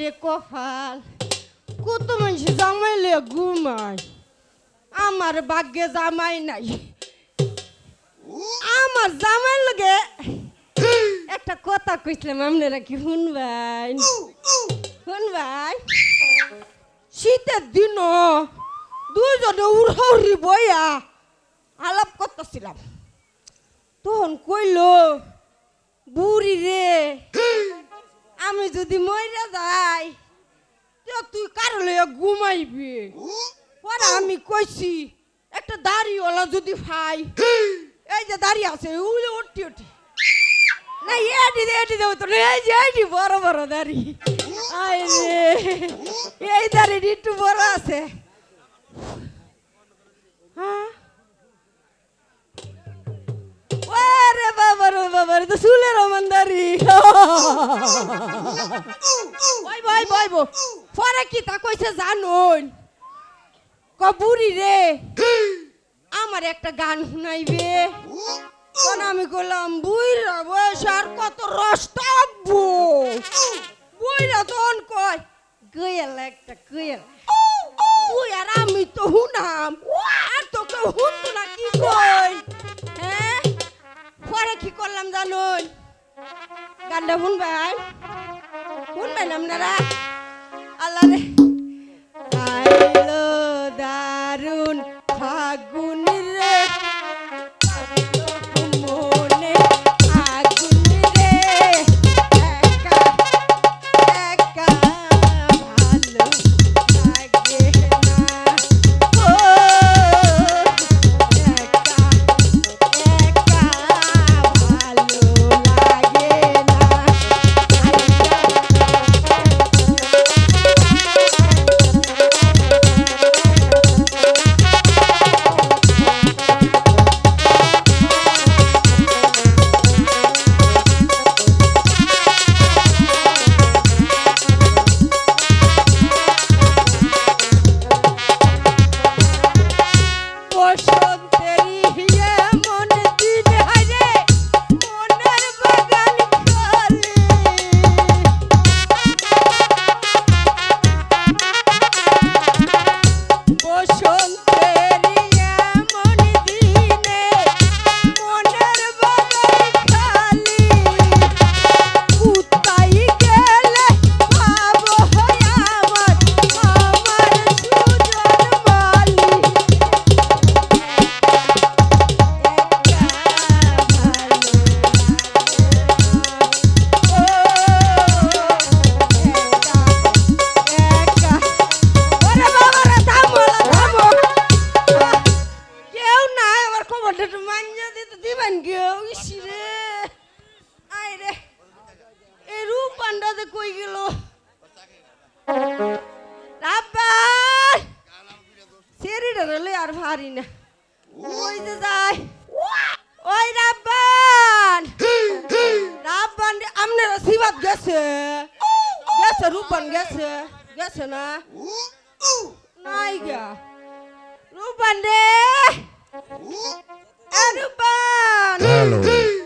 রে কপাল, কত মানুষ জামাইলে ঘুমায়? আমার ভাগ্যে জামাই নাই। আমার জামাই লগে একটা কথা কইছিলাম, আপনারা কি শুনবাই শুনবাই শীতের দিন দুজনে উড়ি বইয়া আলাপ করতেছিলাম। তখন কইল, বুড়ি রে আমি যদি মরে যাই, তো তুই কার লইয়া ঘুমাইবি? পরে আমি কইছি, একটা দাড়িওয়ালা যদি ভাই এই যে দাড়ি আছে উলে উঠি উঠি। না এটি এটি দেবো তো এই যে, এটি বড় বড় দাড়ি। আই রে, এই দাড়ি একটু বড় আছে। রে তো চুলের ওই ভাই ভাই পরে কি তা কইছে জানুন কবুরি রে আমার একটা গান শুনাইবে তখন আমি কইলাম বুইরা বয়স আর কত রস্তাবো বুইরা তখন কয় গেল একটা গেল তুই আর আমি তো হুনাম আর তো কেউ হুনতো পরে কি করলাম জানুন? গানটা শুনবেন? শুনবেন আপনারা? বসন্তেরি ইসি রে। আয় এই রূপ পান্ডাতে কই গেল? রাব্বার সেরিটা রলে আর ভারি না। ওই যে যায় ওই রাব্বান! রাব্বান আপনারা সিবাত গেছে। গেছে রূপান গেছে। গেছে না? নাই গা। রূপান রে! এ রূপান Hello.